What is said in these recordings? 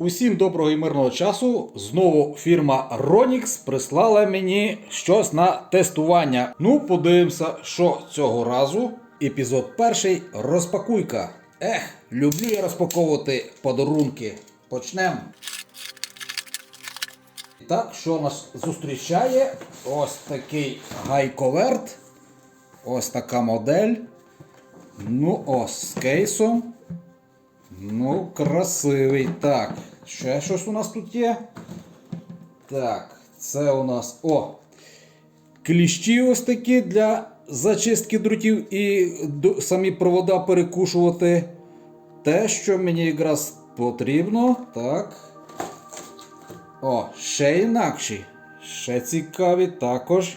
Усім доброго і мирного часу. Знову фірма Ronix прислала мені щось на тестування. Ну, подивимося, що цього разу. Епізод перший розпакуйка. Ех, люблю я розпаковувати подарунки. Почнемо. Так, що нас зустрічає? Ось такий гайковерт. Ось така модель. Ну, ось з кейсом. Ну, красивий. Так, ще щось у нас тут є. Так, це у нас. О! Кліщі ось такі для зачистки дротів і самі провода перекушувати. Те, що мені якраз потрібно. Так. О, ще інакші. Ще цікаві також.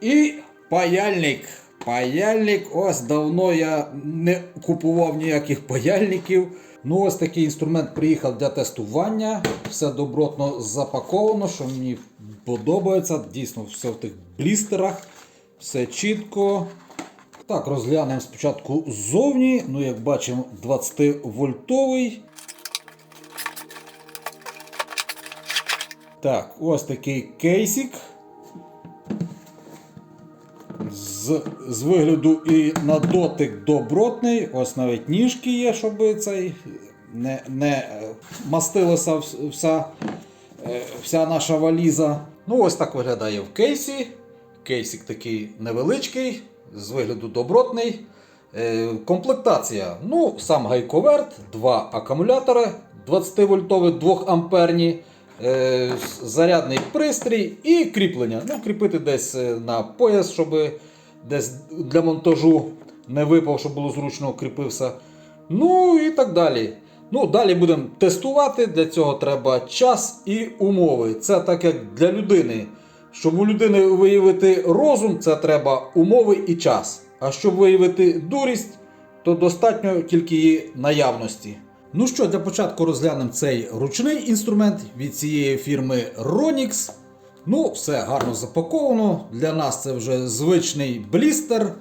І паяльник. Паяльник. Ось давно я не купував ніяких паяльників. Ну, ось такий інструмент приїхав для тестування. Все добротно запаковано, що мені подобається. Дійсно, все в тих блістерах. Все чітко. Так, розглянемо спочатку ззовні. Ну, як бачимо, 20 вольтовий. Так, ось такий кейсик з, з вигляду і на дотик добротний. Ось навіть ніжки є, щоб цей не, не е, мастилася вся, е, вся наша валіза. Ну, ось так виглядає в кейсі. Кейсик такий невеличкий, з вигляду добротний. Е, Комплектація. Ну, сам гайковерт, два акумулятори 20 вольтові 2 амперні. Е, зарядний пристрій і кріплення. Ну, кріпити десь на пояс, щоб десь для монтажу не випав, щоб було зручно кріпився. Ну і так далі. Ну, далі будемо тестувати. Для цього треба час і умови. Це так як для людини. Щоб у людини виявити розум, це треба умови і час. А щоб виявити дурість, то достатньо тільки її наявності. Ну що, для початку розглянемо цей ручний інструмент від цієї фірми Ronix. Ну, все гарно запаковано. Для нас це вже звичний блістер.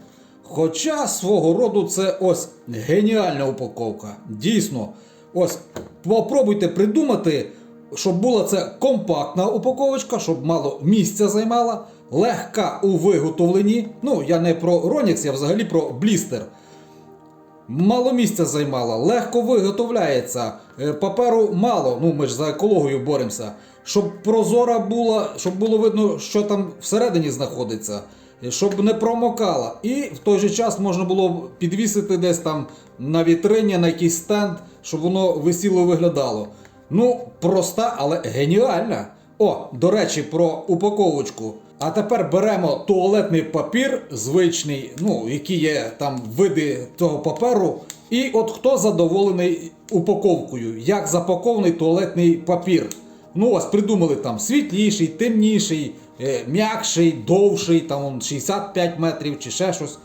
Хоча свого роду це ось геніальна упаковка. Дійсно, ось попробуйте придумати, щоб була це компактна упаковочка, щоб мало місця займала, легка у виготовленні. Ну, я не про Ronix, я взагалі про блістер. Мало місця займала, легко виготовляється, е, паперу мало, ну ми ж за екологію боремося. Щоб прозора була, щоб було видно, що там всередині знаходиться, щоб не промокала. І в той же час можна було підвісити десь там на вітрині, на якийсь стенд, щоб воно висіло виглядало. Ну, проста, але геніальна. О, до речі, про упаковочку. А тепер беремо туалетний папір, звичний, ну, які є там види того паперу. І от хто задоволений упаковкою, як запакований туалетний папір. Ну, ось придумали там світліший, темніший, е, м'якший, довший, там 65 метрів чи ще щось.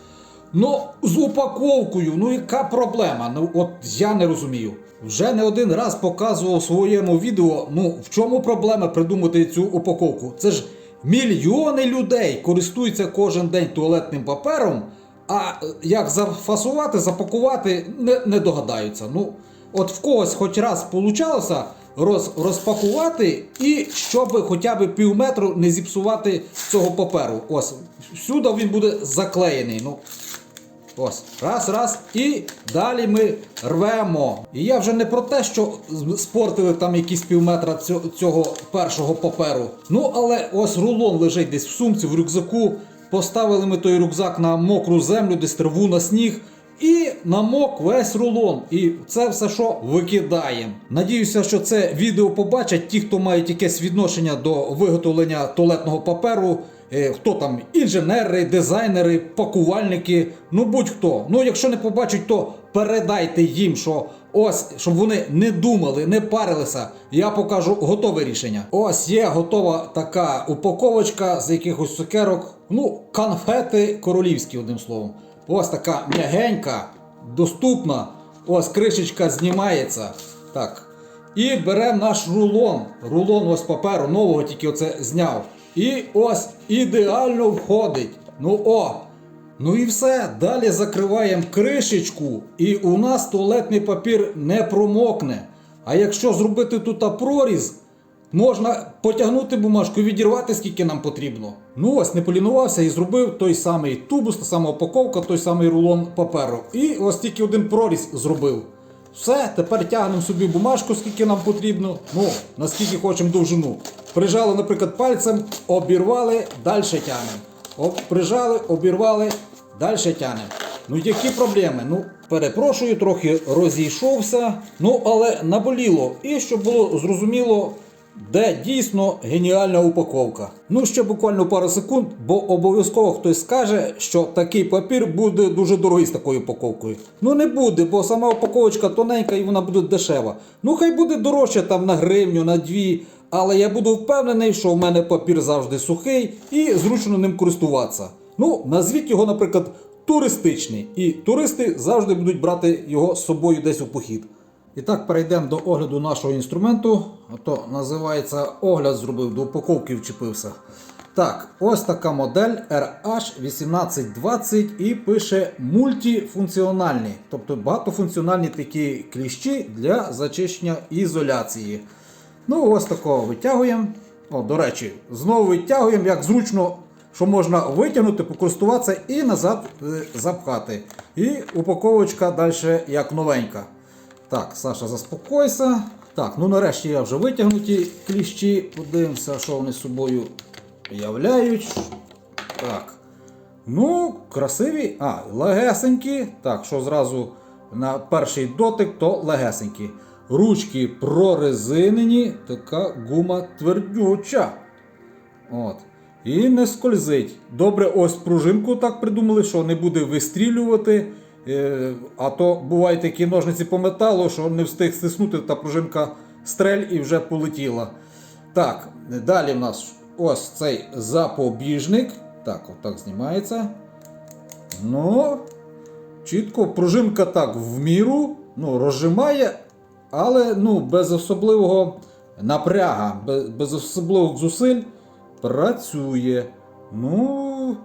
Ну, з упаковкою, ну яка проблема? Ну, от я не розумію. Вже не один раз показував у своєму відео, ну в чому проблема придумати цю упаковку? Це ж мільйони людей користуються кожен день туалетним папером, а е, як зафасувати, запакувати, не, не догадаються. Ну, от в когось хоч раз получалося роз, розпакувати, і щоб хоча б пів метру не зіпсувати цього паперу. Ось, всюди він буде заклеєний. Ну, Ось, раз, раз, і далі ми рвемо. І я вже не про те, що спортили там якісь півметра цього, першого паперу. Ну, але ось рулон лежить десь в сумці, в рюкзаку. Поставили ми той рюкзак на мокру землю, десь траву на сніг. І намок весь рулон. І це все, що викидаємо. Надіюся, що це відео побачать ті, хто мають якесь відношення до виготовлення туалетного паперу. Е, Хто там інженери, дизайнери, пакувальники, ну будь-хто. Ну, якщо не побачать, то передайте їм, що ось, щоб вони не думали, не парилися. Я покажу готове рішення. Ось є готова така упаковочка з якихось цукерок. Ну, конфети королівські, одним словом. Ось така м'ягенька, доступна. Ось кришечка знімається. Так. І беремо наш рулон. Рулон ось паперу нового, тільки оце зняв. І ось ідеально входить. Ну о! Ну і все. Далі закриваємо кришечку, і у нас туалетний папір не промокне. А якщо зробити тут проріз, можна потягнути бумажку відірвати скільки нам потрібно. Ну ось не полінувався і зробив той самий тубус, та сама упаковка, той самий рулон паперу. І ось тільки один проріз зробив. Все, тепер тягнемо собі бумажку, скільки нам потрібно. Ну, наскільки хочемо довжину. Прижали, наприклад, пальцем, обірвали, далі тягнемо. Прижали, обірвали, далі тягнемо. Ну які проблеми? Ну, перепрошую, трохи розійшовся. Ну, але наболіло. І щоб було зрозуміло, де дійсно геніальна упаковка. Ну, ще буквально пару секунд, бо обов'язково хтось скаже, що такий папір буде дуже дорогий з такою упаковкою. Ну не буде, бо сама упаковочка тоненька і вона буде дешева. Ну хай буде дорожче там на гривню, на дві. Але я буду впевнений, що в мене папір завжди сухий і зручно ним користуватися. Ну, назвіть його, наприклад, туристичний. І туристи завжди будуть брати його з собою десь у похід. І так перейдемо до огляду нашого інструменту. А то називається огляд зробив, до упаковки вчепився. Так, ось така модель RH1820 і пише мультифункціональні, тобто багатофункціональні такі кліщі для зачищення ізоляції. Ну, ось такого витягуємо. О, до речі, знову витягуємо, як зручно, що можна витягнути, покористуватися і назад е, запхати. І упаковочка далі як новенька. Так, Саша, заспокойся. Так, ну нарешті я вже витягнуті кліщі. Подивимося, що вони з собою являють. Так. Ну, красиві. А, легесенькі. Так, що зразу на перший дотик, то легесенькі. Ручки прорезинені, така гума твердюча. От. І не скользить. Добре, ось пружинку так придумали, що не буде вистрілювати. Е, А то бувають такі ножниці по металу, що не встиг стиснути, та пружинка стрель і вже полетіла. Так, далі в нас ось цей запобіжник. Так, отак знімається. Ну, чітко, пружинка так в міру, ну, розжимає, але ну, без особливого напряга, без, без особливих зусиль працює. Ну,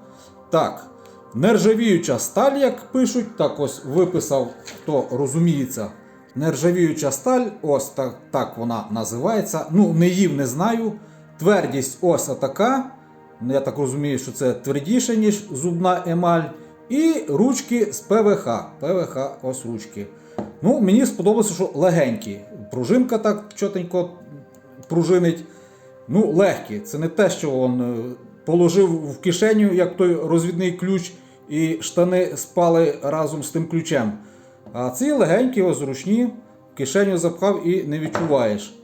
так. Нержавіюча сталь, як пишуть, так ось виписав, хто розуміється. Нержавіюча сталь, ось так, так вона називається. Ну, не їв, не знаю. Твердість ось така. Ну, Я так розумію, що це твердіше, ніж зубна емаль. І ручки з ПВХ. ПВХ, ось ручки. Ну, Мені сподобалося, що легенькі. Пружинка так чотенько пружинить. Ну, легкі. Це не те, що він е, положив в кишеню, як той розвідний ключ, і штани спали разом з тим ключем. А ці легенькі, зручні, кишеню запхав і не відчуваєш.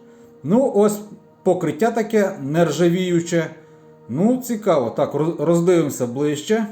Ну, ось покриття таке нержавіюче. Ну, цікаво. Так, роздивимося ближче.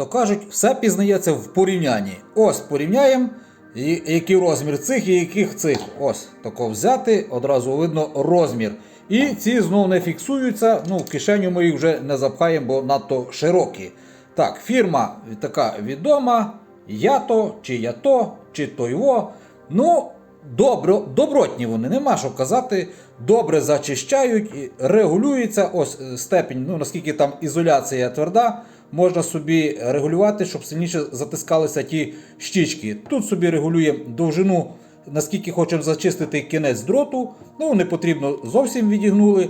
То кажуть, все пізнається в порівнянні. Ось порівняємо, який розмір цих і яких цих. Ось тако взяти, одразу видно розмір. І ці знову не фіксуються. Ну, в кишеню ми їх вже не запхаємо, бо надто широкі. Так, фірма така відома. Ято, чи ято, чи тойво. Ну, добро, добротні вони, нема що казати. Добре зачищають, регулюється. Ось е, степінь, ну наскільки там ізоляція тверда, можна собі регулювати, щоб сильніше затискалися ті щічки. Тут собі регулюємо довжину, наскільки хочемо зачистити кінець дроту. Ну, не потрібно зовсім відігнули.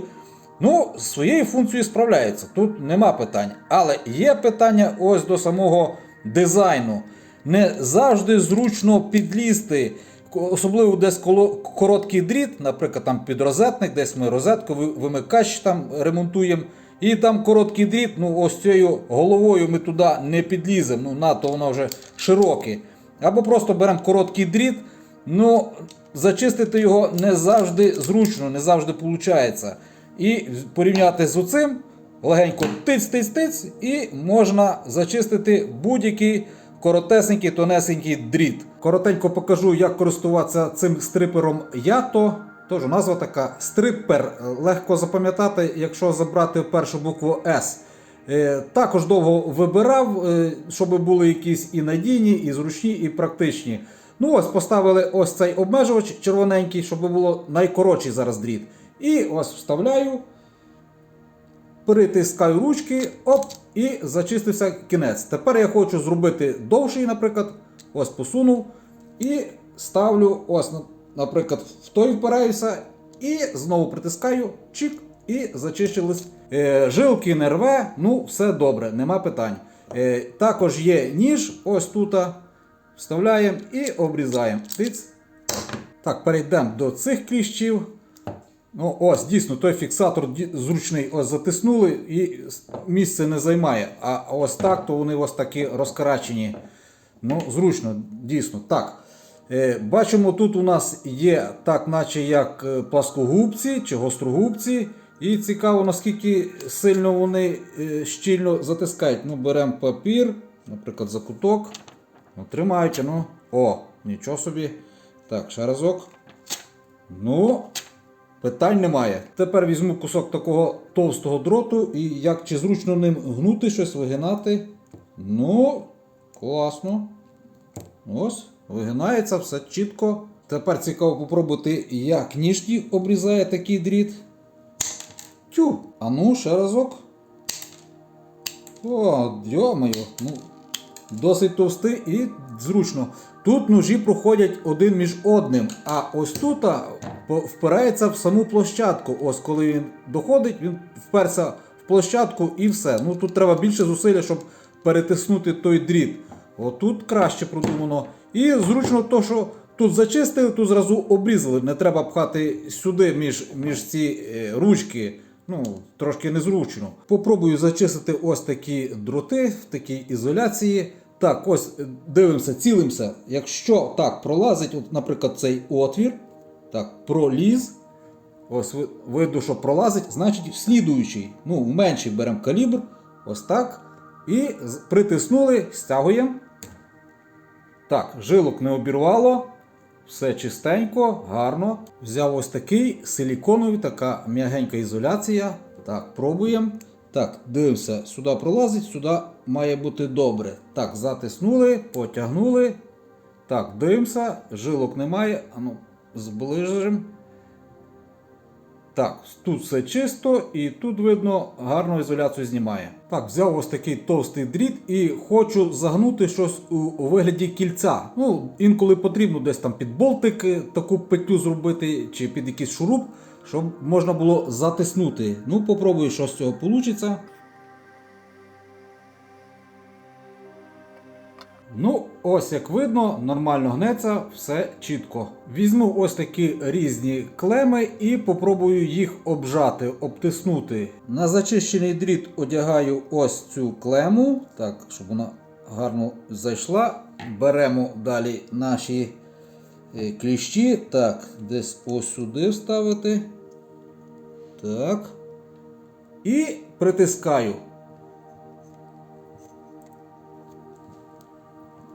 Ну, своєю функцією справляється, тут нема питань. Але є питання ось до самого дизайну. Не завжди зручно підлізти, особливо десь короткий дріт, наприклад, там підрозетник, десь ми розетку, вимикач там ремонтуємо. І там короткий дріт, ну ось цією головою ми туди не підліземо, ну надто воно вже широке. Або просто беремо короткий дріт, ну зачистити його не завжди зручно, не завжди виходить. І порівняти з оцим, легенько тиць-тиць-тиць, і можна зачистити будь-який коротесенький, тонесенький дріт. Коротенько покажу, як користуватися цим стрипером ято. Тож назва така стрипер. Легко запам'ятати, якщо забрати першу букву С. Е, Також довго вибирав, е, щоб були якісь і надійні, і зручні, і практичні. Ну ось поставили ось цей обмежувач червоненький, щоб було найкоротший зараз дріт. І ось вставляю, притискаю ручки, оп, і зачистився кінець. Тепер я хочу зробити довший, наприклад, ось посунув і ставлю, ось, наприклад, в той впираюся, і знову притискаю, чик, і зачищились. Е, жилки не рве, ну все добре, нема питань. Е, також є ніж, ось тут. Вставляємо і обрізаємо. Тиць. Так, перейдемо до цих кліщів. Ну, ось, дійсно, той фіксатор зручний, ось затиснули і місце не займає. А ось так, то вони ось такі розкарачені. Ну, зручно, дійсно. Так. Е, бачимо, тут у нас є так, наче як е, пласкогубці чи гострогубці. І цікаво, наскільки сильно вони е, щільно затискають. Ну, беремо папір, наприклад, закуток. Ну, тримаючи, ну. О, нічого собі. Так, ще разок. Ну, питань немає. Тепер візьму кусок такого товстого дроту і як чи зручно ним гнути щось, вигинати. Ну, класно. Ось, вигинається все чітко. Тепер цікаво попробувати, як ніжки обрізає такий дріт. Тю, а ну, ще разок. О, йомаю, ну, досить товстий і зручно. Тут ножі проходять один між одним, а ось тут впирається в саму площадку. Ось коли він доходить, він вперся в площадку і все. Ну тут треба більше зусилля, щоб перетиснути той дріт. Отут краще продумано. І зручно то, що тут зачистили, тут зразу обрізали. Не треба пхати сюди між, між ці е, ручки. Ну, трошки незручно. Попробую зачистити ось такі дроти в такій ізоляції. Так, ось е, дивимося, цілимося. Якщо так пролазить, от, наприклад, цей отвір, так, проліз. Ось видно, що пролазить, значить слідуючий. Ну, менший беремо калібр. Ось так. І притиснули, стягуємо. Так, жилок не обірвало. Все чистенько, гарно. Взяв ось такий силіконовий, така м'ягенька ізоляція. Так, пробуємо. Так, дивимося, сюди пролазить, сюди має бути добре. Так, затиснули, потягнули. Так, дивимося, жилок немає. Ану, зближимо. Так, тут все чисто і тут видно гарну ізоляцію знімає. Так, взяв ось такий товстий дріт і хочу загнути щось у, вигляді кільця. Ну, інколи потрібно десь там під болтик е, таку петлю зробити чи під якийсь шуруп, щоб можна було затиснути. Ну, попробую, що з цього вийде. Ну, ось як видно, нормально гнеться, все чітко. Візьму ось такі різні клеми і попробую їх обжати, обтиснути. На зачищений дріт одягаю ось цю клему, так, щоб вона гарно зайшла. Беремо далі наші е, кліщі. Так, десь ось сюди вставити. Так. І притискаю.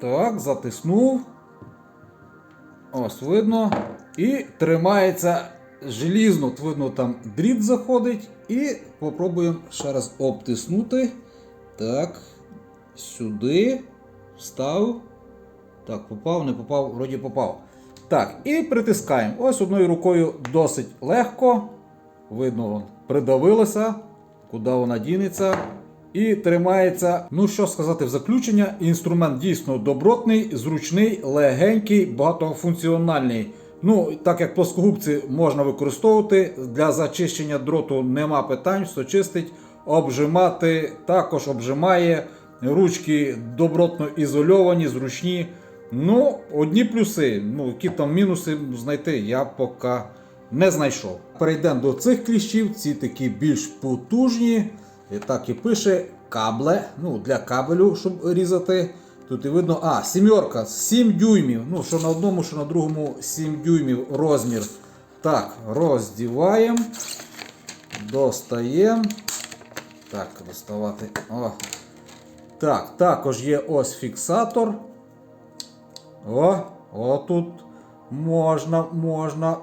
Так, затиснув. Ось видно. І тримається желізно. От видно, там дріт заходить. І попробуємо ще раз обтиснути. Так. Сюди. Вставив. Так, попав, не попав, вроді попав. Так, і притискаємо. Ось одною рукою досить легко. Видно, придавилося, куди вона дінеться. І тримається. Ну що сказати в заключення, інструмент дійсно добротний, зручний, легенький, багатофункціональний. Ну, так як плоскогубці можна використовувати, для зачищення дроту нема питань, все чистить, обжимати, також обжимає. Ручки добротно ізольовані, зручні. Ну, одні плюси. Ну, які там мінуси знайти, я поки не знайшов. Перейдемо до цих кліщів, ці такі більш потужні. Так і пише кабле. Ну, для кабелю, щоб різати. Тут і видно, а, сімерка, 7 дюймів. Ну, що на одному, що на другому 7 дюймів розмір. Так, роздіваємо. Достаємо. Так, доставати. О. Так, також є ось фіксатор. О, отут можна, можна.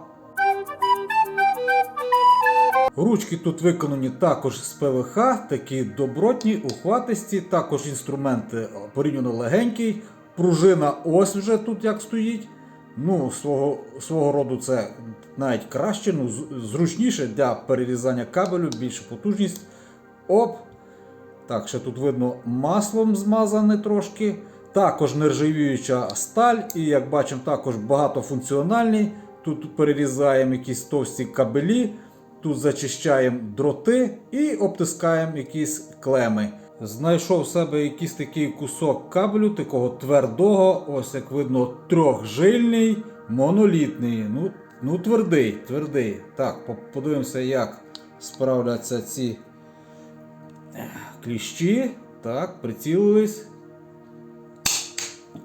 Ручки тут виконані також з ПВХ, такі добротні, ухватисті, також інструмент е, порівняно легенький. Пружина ось вже тут як стоїть. Ну, свого, свого роду це навіть краще, ну, зручніше для перерізання кабелю, більша потужність. Оп. Так, ще тут видно маслом змазане трошки. Також нержавіюча сталь, і як бачимо, також багатофункціональний. Тут перерізаємо якісь товсті кабелі, тут зачищаємо дроти і обтискаємо якісь клеми. Знайшов в себе якийсь такий кусок кабелю, такого твердого, ось як видно, трьохжильний, монолітний. Ну, ну твердий, твердий. Так, подивимося, як справляться ці кліщі. Так, прицілились.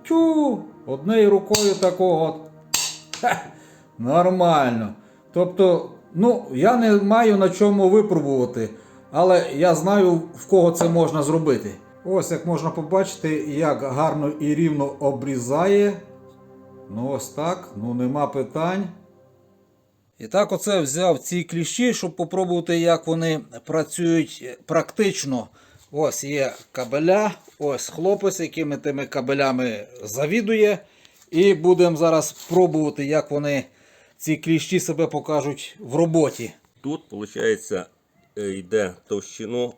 Тю! Однією рукою такого. Нормально. Тобто, ну, я не маю на чому випробувати, але я знаю, в кого це можна зробити. Ось як можна побачити, як гарно і рівно обрізає. Ну, ось так, ну нема питань. І так оце взяв ці кліщі, щоб попробувати, як вони працюють практично. Ось є кабеля, ось хлопець, якими тими кабелями завідує. І будемо зараз пробувати, як вони ці кліщі себе покажуть в роботі. Тут, виходить, йде товщину,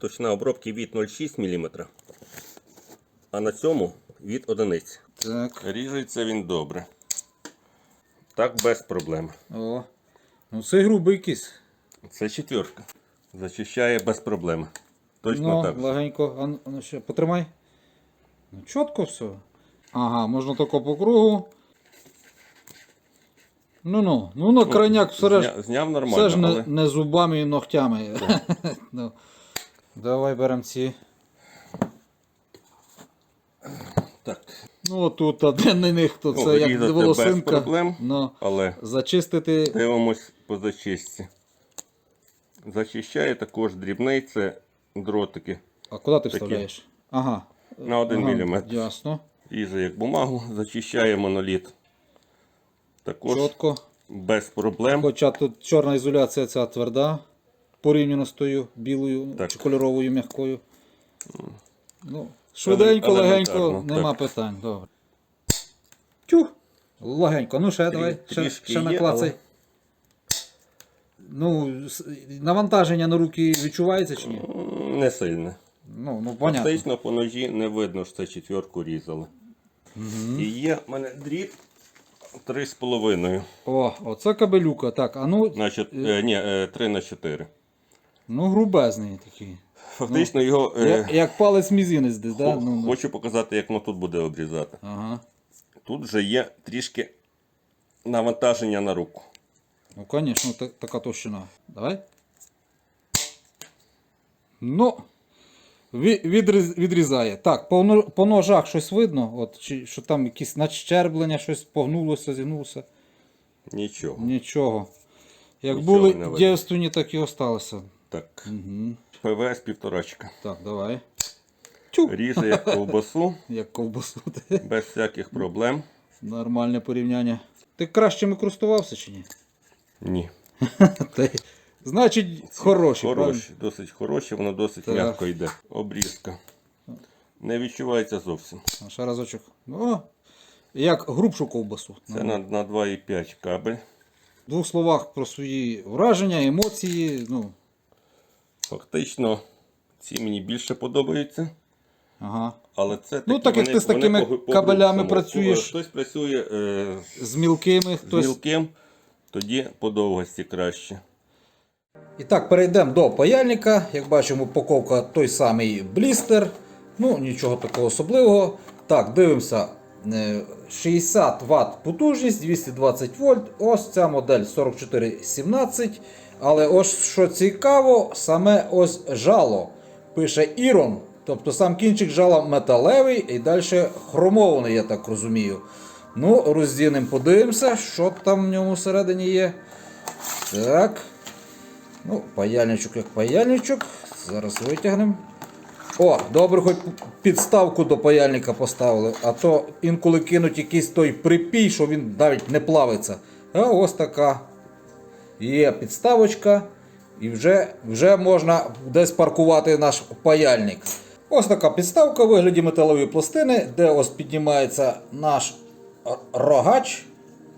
товщина обробки від 0,6 мм, а на цьому від одиниць. Так, Ріжеться він добре. Так без проблем. о. Ну це грубий якийсь. Це четверка. Зачищає без проблем. Точно Ну, так. А, ну, а ну ще, потримай. Ну, чітко все. Ага, можна тако по кругу. Ну ну, ну на крайняк все ж, Зня- зняв все ж не, але не зубами і ногтями. ну. Давай беремо ці. так. Ну отут один на них, то Ну, це як різати волосинка. без проблем. Ну, Але зачистити. дивимось по зачистці. Зачищає також дрібний, це дротики. А куди ти Такі. вставляєш? Ага. На 1 ага, мм. Ясно. Ріже як бумагу, зачищає моноліт. Також Чітко. без проблем. Хоча тут чорна ізоляція ця тверда, порівняно з тою білою Так. чи кольоровою м'якою. Ну, швиденько, легенько, нема так. питань. Добре. Тюх! Легенько. Ну ще давай, ще, ще є, наклацай. але- Ну, навантаження на руки відчувається чи ні? Не сильне. Ну, ну понятно. Фактично по ножі не видно, що це четверку різали. І є в мене дріт 3,5. О, оце кабелюка. Так, а ну, Значить, е, ні, е, 3 на 4. ну грубезний такий. Фактично його е, Як, як палець мізинець десь, да? хо- Ну, ну. хочу показати, як воно тут буде обрізати. Ага. Тут вже є трішки навантаження на руку. Ну, конечно, та- така товщина. Давай. Ну. Ві- Відріз, відрізає. Так, по, по ножах щось видно, от, чи, що там якісь надщерблення, щось погнулося, зігнулося. Нічого. Нічого. Як Нічого були дівственні, так і осталося. Так. Угу. ПВС півторачка. Так, давай. Тю, Ріже як ковбасу, як ковбасу. без всяких проблем. Нормальне порівняння. Ти кращими користувався чи ні? Ні. Значить, хороші. правильно? Досить хороші, воно досить Так. м'яко йде. Обрізка. Не відчувається зовсім. А, Ще разочок. О, як грубшу ковбасу. Це на, на 2,5 кабель. В двох словах про свої враження, емоції. Ну, Фактично, ці мені більше подобаються. ага. Але це Ну, так як вони- ти з такими по- кабелями працюєш. Хтось працює е, З мілкими з хтось. мілким, тоді по довгості краще. І так, перейдемо до паяльника. Як бачимо, упаковка той самий блістер. Ну, нічого такого особливого. Так, дивимося. Е, 60 Вт потужність, 220 вольт. Ось ця модель 4417. Але ось що цікаво, саме ось жало. Пише Iron. Тобто сам кінчик жала металевий і далі хромований, я так розумію. Ну, роздінемо, подивимося, що там в ньому всередині є. Так. Ну, паяльничок як паяльничок. Зараз витягнемо. О, добре, хоч підставку до паяльника поставили, а то інколи кинуть якийсь той припій, що він навіть не плавиться. А ось така є підставочка, і вже, вже можна десь паркувати наш паяльник. Ось така підставка у вигляді металової пластини, де ось піднімається наш рогач.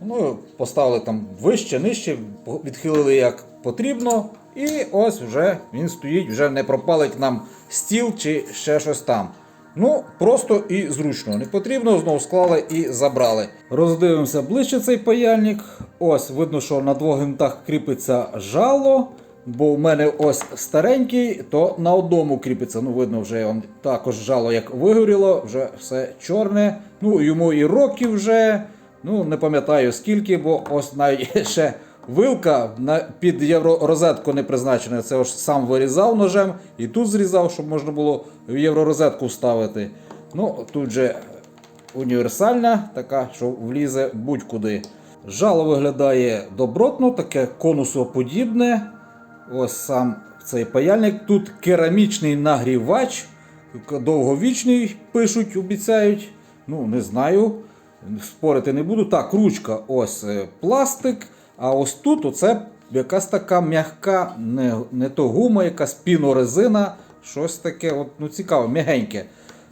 Ну, поставили там вище, нижче, відхилили як потрібно. І ось вже він стоїть, вже не пропалить нам стіл чи ще щось там. Ну, просто і зручно. Не потрібно, знову склали і забрали. Роздивимося ближче цей паяльник. Ось видно, що на двох гвинтах кріпиться жало. Бо в мене ось старенький, то на одному кріпиться. Ну, видно, вже он також жало як вигоріло, вже все чорне. Ну, йому і років вже. Ну, не пам'ятаю скільки, бо ось навіть ще вилка під євророзетку не призначена. Це ось сам вирізав ножем і тут зрізав, щоб можна було в євророзетку вставити. Ну, тут же універсальна, така, що влізе будь-куди. Жало виглядає добротно, таке конусоподібне. Ось сам цей паяльник. Тут керамічний нагрівач, довговічний пишуть, обіцяють. Ну, не знаю. Спорити не буду. Так, ручка, ось е, пластик. А ось тут оце якась така м'яка, не, не то гума, якась пінорезина, щось таке, от, ну, цікаве, м'ягеньке.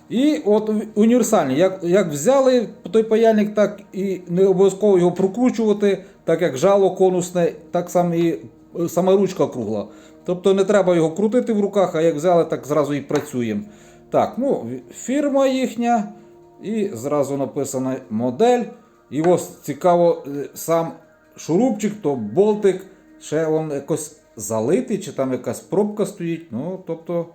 І от універсальний. Як, як взяли той паяльник, так і не обов'язково його прокручувати, так як жало конусне, так само і е, сама ручка кругла. Тобто не треба його крутити в руках, а як взяли, так зразу і працюємо. Так, ну, фірма їхня, і зразу написана модель. І ось цікаво, е, сам шурупчик, то болтик, ще він якось залитий, чи там якась пробка стоїть. Ну, тобто,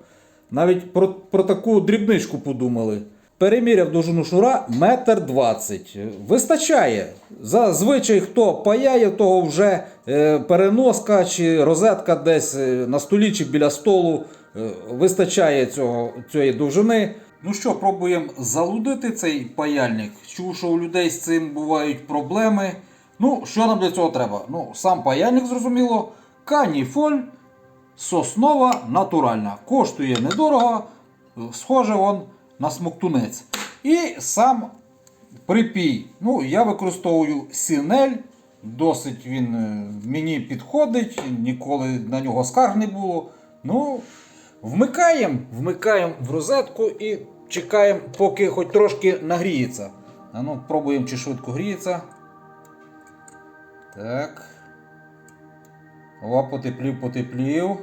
навіть про, про таку дрібничку подумали. Переміряв довжину шнура метр двадцять. Вистачає. Зазвичай хто паяє, того вже е, переноска чи розетка десь е, на столі чи біля столу. е, Вистачає цього, цієї довжини. Ну що, пробуємо залудити цей паяльник. Чув, що у людей з цим бувають проблеми. Ну, що нам для цього треба? Ну, сам паяльник, зрозуміло, каніфоль соснова натуральна. Коштує недорого, схоже он на смоктунець. І сам припій. Ну, я використовую сінель. Досить він е, мені підходить, ніколи на нього скарг не було. Ну, вмикаємо, вмикаємо в розетку і чекаємо, поки хоч трошки нагріється. Ну, пробуємо, чи швидко гріється. Так. О, потеплів, потеплів.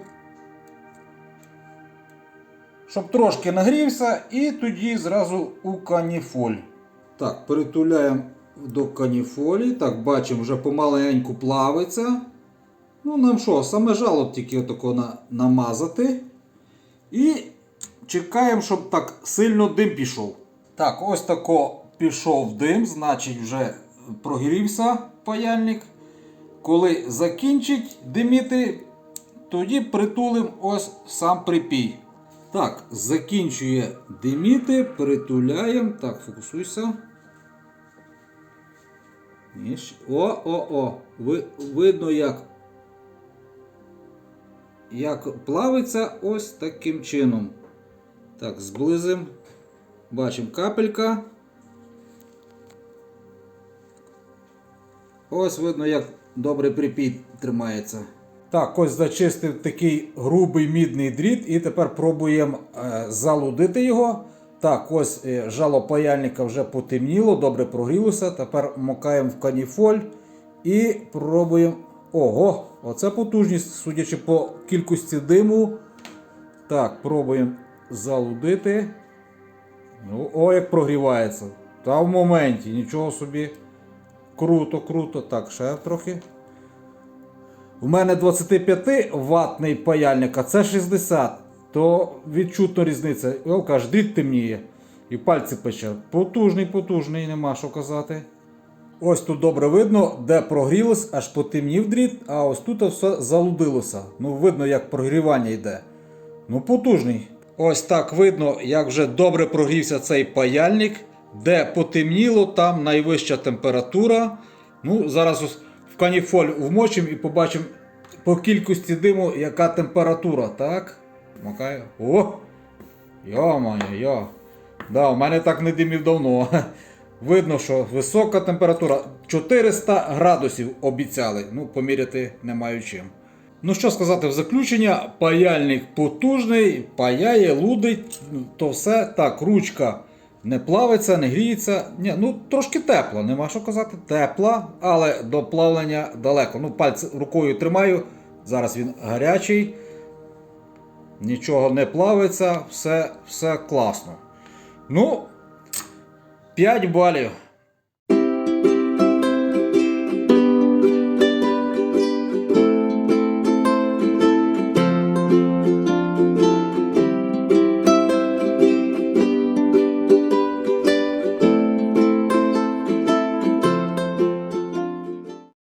Щоб трошки нагрівся, і тоді зразу у каніфоль. Так, перетуляємо до каніфолі. Так, бачимо, вже помаленьку плавиться. Ну, нам що, саме жало тільки отако на, намазати. І чекаємо, щоб так сильно дим пішов. Так, ось тако пішов дим, значить вже прогрівся паяльник. Коли закінчить диміти, тоді притулим ось сам припій. Так, закінчує диміти, притуляємо. Так, фокусуйся. О, о, о. Ви, видно, як, як плавиться ось таким чином. Так, зблизим. Бачимо капелька. Ось видно, як добре припій тримається. Так, ось зачистив такий грубий мідний дріт, і тепер пробуємо е, залудити його. Так, ось е, жало паяльника вже потемніло, добре прогрілося. Тепер мокаємо в каніфоль і пробуємо. Ого, оце потужність, судячи по кількості диму. Так, пробуємо залудити. Ну, о, як прогрівається. Та в моменті, нічого собі. Круто, круто. Так, ще трохи. У мене 25 ватний паяльник, а це 60. То відчутно різниця. Велка аж дріт темніє. І пальці пече. Потужний, потужний, нема що казати. Ось тут добре видно, де прогрілось, аж потемнів дріт, а ось тут все залудилося. Ну, видно, як прогрівання йде. Ну, потужний. Ось так видно, як вже добре прогрівся цей паяльник. Де потемніло, там найвища температура. Ну, зараз в каніфоль вмочимо і побачимо, по кількості диму, яка температура, так? Макаю. О! Йо-моє, йо. Да, у мене так не димів давно. Видно, що висока температура 400 градусів обіцяли. Ну, поміряти не маю чим. Ну що сказати в заключення, паяльник потужний, паяє, лудить, то все. Так, ручка не плавиться, не гріється. Ні, ну трошки тепла, нема що казати. Тепла, але до плавлення далеко. Ну, пальці рукою тримаю. Зараз він гарячий. Нічого не плавиться, все, все класно. Ну, 5 балів.